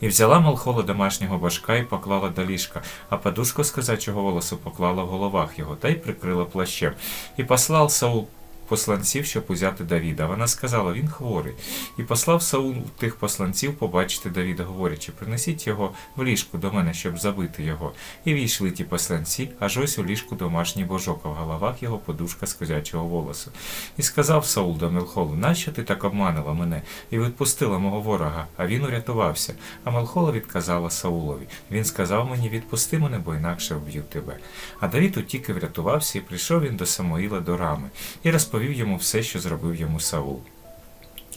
І взяла Малхола домашнього башка і поклала до ліжка, а подушку з козачого волосу поклала в головах його та й прикрила плащем. І послав Саул посланців, щоб узяти Давіда. Вона сказала, він хворий. І послав Саул тих посланців побачити Давіда, говорячи, принесіть його в ліжку до мене, щоб забити його. І війшли ті посланці, аж ось у ліжку домашній божок, а в головах його подушка з козячого волосу. І сказав Саул до Мелхолу, нащо ти так обманила мене і відпустила мого ворога? А він урятувався. А Мелхола відказала Саулові. Він сказав мені, відпусти мене, бо інакше вб'ю тебе. А Давід утік і врятувався, і прийшов він до Самуїла до рами, і розповів йому все, що зробив йому Саул.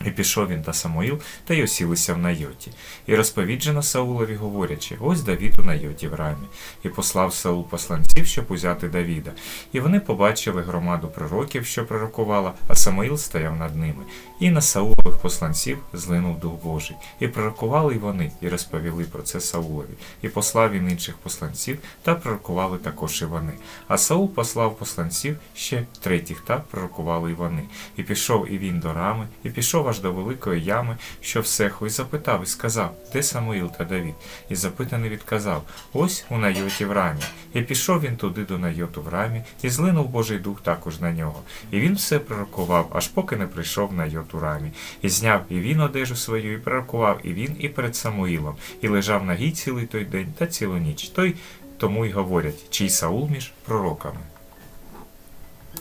І пішов він та Самуїл, та й осілися в Найоті. І розповіджено Саулові, говорячи, ось Давід у Найоті в рамі. І послав Саул посланців, щоб узяти Давіда. І вони побачили громаду пророків, що пророкувала, а Самуїл стояв над ними. І на Саулових посланців злинув Дух Божий. І пророкували й вони, і розповіли про це Саулові. І послав він інших посланців, та пророкували також і вони. А Саул послав посланців ще третіх, та пророкували й вони. І пішов і він до рами, і пішов аж до великої ями, що в сеху, і запитав, і сказав, де Самуїл та Давід? І запитаний відказав, ось у Найоті в рамі. І пішов він туди до Найоту в рамі, і злинув Божий дух також на нього. І він все пророкував, аж поки не прийшов Найот у рамі. І зняв і він одежу свою, і пророкував і він, і перед Самуїлом, і лежав на гій цілий той день та цілу ніч. Той тому й говорять, чий Саул між пророками.